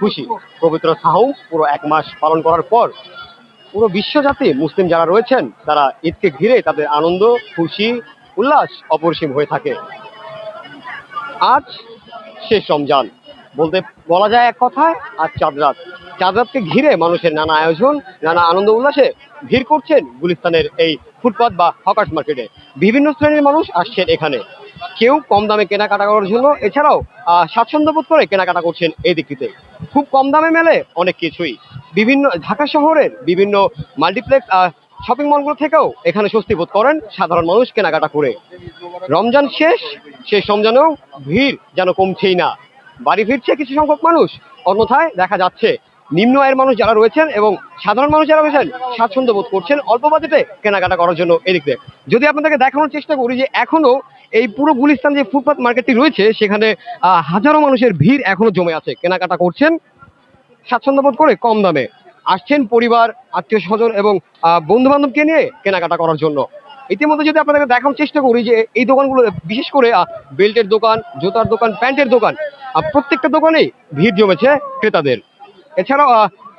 খুশি। পবিত্র সাহুম পুরো এক মাস পালন করার পর পুরো বিশ্বজাতি মুসলিম যারা রয়েছেন, তারা ঈদকে ঘিরে তাদের আনন্দ, খুশি, উল্লাস অপরিসীম হয়ে থাকে। আজ শেষ রমজান। বলতে বলা যায় এক কথায়, আজ চাঁদ রাত। চাঁদ রাতকে ঘিরে মানুষের নানা আয়োজন, নানা আনন্দ উল্লাসে ভিড় করছেন গুলিস্তানের এই ফুটপাত বা হকার্স মার্কেটে। বিভিন্ন শ্রেণির মানুষ আসছেন এখানে। কেউ কম দামে কেনাকাটা করার জন্য, এছাড়াও স্বাচ্ছন্দ্য বোধ করে কেনাকাটা করছেন এই দিকটিতে। খুব কম দামে মেলে অনেক কিছুই। বিভিন্ন ঢাকা শহরের বিভিন্ন মাল্টিপ্লেক্স শপিং মলগুলো থেকেও এখানে স্বস্তি বোধ করেন সাধারণ মানুষ কেনাকাটা করে। রমজান শেষ শেষ রমজানেও ভিড় যেন কমছেই না। বাড়ি ফিরছে কিছু সংখ্যক মানুষ, অন্যথায় দেখা যাচ্ছে নিম্ন আয়ের মানুষ যারা রয়েছেন এবং সাধারণ মানুষ যারা রয়েছেন স্বাচ্ছন্দ্য বোধ করছেন অল্প বাজেটে কেনাকাটা করার জন্য। এদিক যদি আপনাদেরকে দেখানোর চেষ্টা করি যে এখনও এই পুরো গুলিস্তান যে ফুটপাত মার্কেটটি রয়েছে, সেখানে হাজারো মানুষের ভিড় এখনও জমে আছে। কেনাকাটা করছেন, স্বাচ্ছন্দ্য বোধ করে কম দামে। আসছেন পরিবার, আত্মীয় স্বজন এবং বন্ধু বান্ধবকে নিয়ে কেনাকাটা করার জন্য। ইতিমধ্যে যদি আপনাদেরকে দেখানোর চেষ্টা করি যে এই দোকানগুলো, বিশেষ করে বেল্টের দোকান, জুতার দোকান, প্যান্টের দোকান প্রত্যেকটা দোকানেই ভিড় জমেছে ক্রেতাদের। এছাড়াও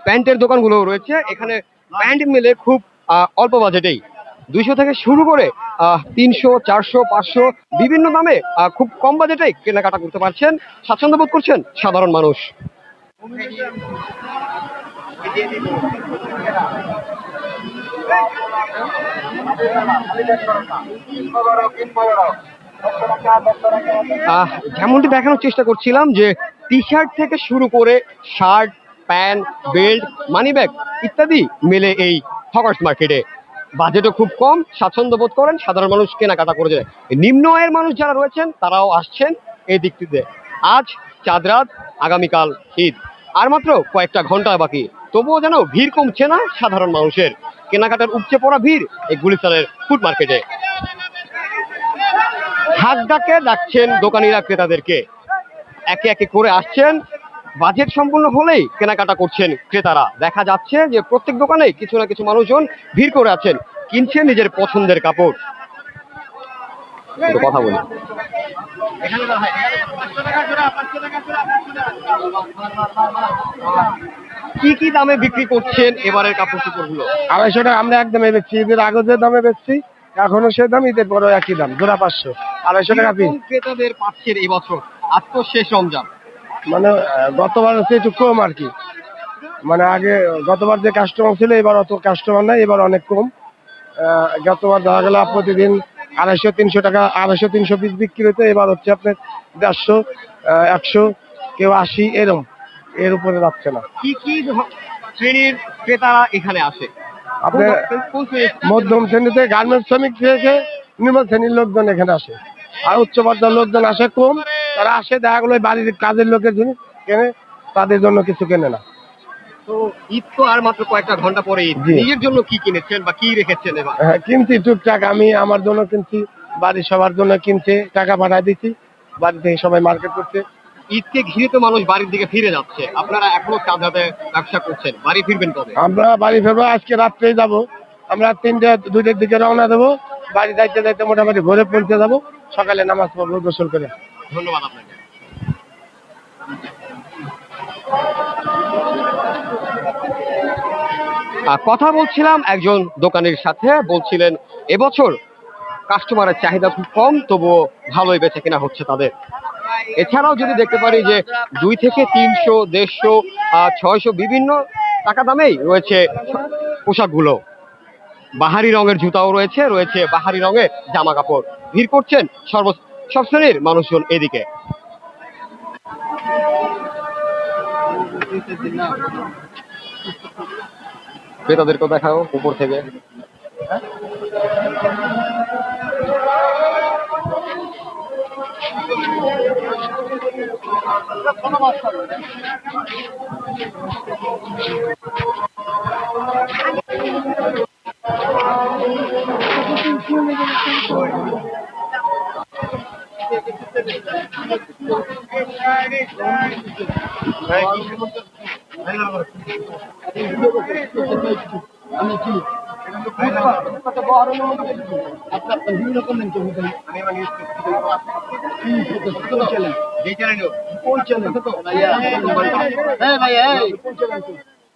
প্যান্টের দোকানগুলো রয়েছে। এখানে প্যান্ট মেলে খুব অল্প বাজেটেই। দুইশো থেকে শুরু করে তিনশো, চারশো, পাঁচশো বিভিন্ন দামে খুব কম বাজেটেই কেনাকাটা করতে পারছেন, স্বাচ্ছন্দ্য বোধ করছেন সাধারণ মানুষ। যেমনটি দেখানোর চেষ্টা করছিলাম যে টি শার্ট থেকে শুরু করে shirt, pant, belt money bag ইত্যাদি মেলে এই হকার্স মার্কেটে বাজেটও খুব কম, স্বাচ্ছন্দ্য বোধ করেন, সাধারণ মানুষ কেনাকাটা করে যায়। নিম্ন আয়ের মানুষ যারা রয়েছেন, তারাও আসছেন এই দিকটিতে। আজ চাঁদ রাত, আগামীকাল ঈদ। আর মাত্র কয়েকটা ঘণ্টা বাকি। তবুও যেন ভিড় কমছে না সাধারণ মানুষের। কেনাকাটার উপচে পড়া ভিড় এই গুলিস্তানের ফুড মার্কেটে। হাত ডাকে ডাকছেন দোকানিরা, ক্রেতাদেরকে। একে একে করে আসছেন বাজেট সম্পূর্ণ হলেই কেনাকাটা করছেন ক্রেতারা। দেখা যাচ্ছে যে প্রত্যেক দোকানে কিছু না কিছু মানুষজন ভিড় করে আছেন কিনছেন নিজের পছন্দের কাপড়। কথা বলি। কি কি দামে বিক্রি করছেন এবারের কাপড় চোপড়গুলো আড়াইশো টাকা আমরা একদমে বেচছি ঈদের আগে যে দামে বেচছি এখনও সে দাম ঈদের পরেও একই দাম জোড়া পাঁচশো আড়াইশো টাকা পিস। ক্রেতাদের পাচ্ছেন এবছর আজ তো শেষ রমজান। মানে গতবার হচ্ছে একটু কম আর কি। মানে আগে গতবার যে কাস্টমার ছিল এবার অত কাস্টমার নাই এবার অনেক কম। গতবার দেখা গেল প্রতিদিন আড়াইশো তিনশো টাকা আড়াইশো তিনশো পিস বিক্রি হতো এবার হচ্ছে আপনার দেড়শো একশো কেউ আশি এরম। এর উপরে যাচ্ছে না। কি কি শ্রেণির ক্রেতারা এখানে আসে? আপনার মধ্যম শ্রেণীতে গার্মেন্টস শ্রমিক থেকে নিম্ন শ্রেণির লোকজন এখানে আসে। আর উচ্চ পর্যায়ের লোকজন আসে কম। তারা আসে দেখা গেলো বাড়ির কাজের লোকের জিনিস কেনে তাদের জন্য কিছু কেনে না। তো ঈদ তো আর মাত্র কয়েকটা ঘণ্টা পরে ঈদ। নিজের জন্য কি কিনেছেন বা কি রেখেছেন এবার? হ্যাঁ, কিনছি টুকটাক আমি আমার জন্য কিনছি বাড়ির সবার জন্য কিনছে টাকা পাঠায় দিচ্ছি বাড়ি থেকে সবাই মার্কেট করছে। ঈদকে ঘিরে তো মানুষ বাড়ির দিকে ফিরে যাচ্ছে। আপনারা এখনও ব্যবসা করছেন বাড়ি ফিরবেন কবে? আমরা বাড়ি ফেরবো আজকে রাত্রেই যাব। আমরা তিনটে দুইটার দিকে রওনা দেবো বাড়ি যাইতে যাইতে মোটামুটি ভোরে পৌঁছে যাব সকালে নামাজ পড়ব গোসল করে। ধন্যবাদ আপনাকে। কথা বলছিলাম একজন দোকানের সাথে, বলছিলেন, এবছর কাস্টমারের চাহিদা খুব কম, তবুও ভালোই বেচে কেনা হচ্ছে তাদের। এছাড়াও যদি দেখতে পারি যে দুই থেকে তিনশো, দেড়শো ছয়শো বিভিন্ন টাকা দামেই রয়েছে পোশাকগুলো। বাহারি রঙের জুতাও রয়েছে রয়েছে বাহারি রঙের জামা কাপড় ভিড় করছেন সর্ব সব শ্রেণির মানুষজন এদিকে। ক্রেতাদেরকে দেখাও উপর থেকে।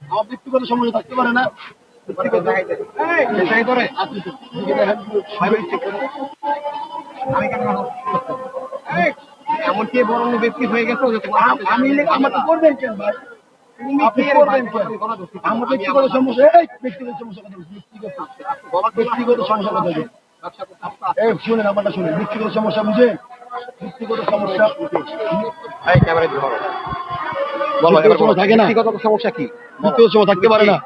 আমার ব্যক্তিগত সময় থাকতে পারে না আমি কেন এমনকি বড় ব্যক্তি হয়ে গেছে আমি আমার তো করবেন কেন ভাই? আপনি করবেন আমার ব্যক্তিগত সমস্যা এই ব্যক্তিগত সমস্যা কথা ব্যক্তিগত ব্যক্তিগত সমস্যা কথা এই শুনেন আমারটা শুনেন। ব্যক্তিগত সমস্যা বুঝেন ব্যক্তিগত সমস্যা এই ক্যামেরা ধরো। বলো এবার থাকে না? ব্যক্তিগত সমস্যা কি? ব্যক্তিগত সমস্যা থাকতে পারে না।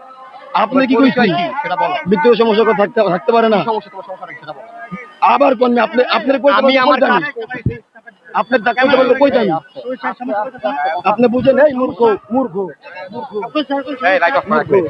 আপনি কি পরিচয় কইছেন সেটা বলো। ব্যক্তিগত সমস্যা থাকতে থাকতে পারে না। সমস্যা তোমার সমস্যা সেটা বলো। আবার কোন আপনি আপনার আমি আমার আপনার ডাক করতে বললে কই যান আপনি বুঝেন এই মূর্খ মূর্খ। করে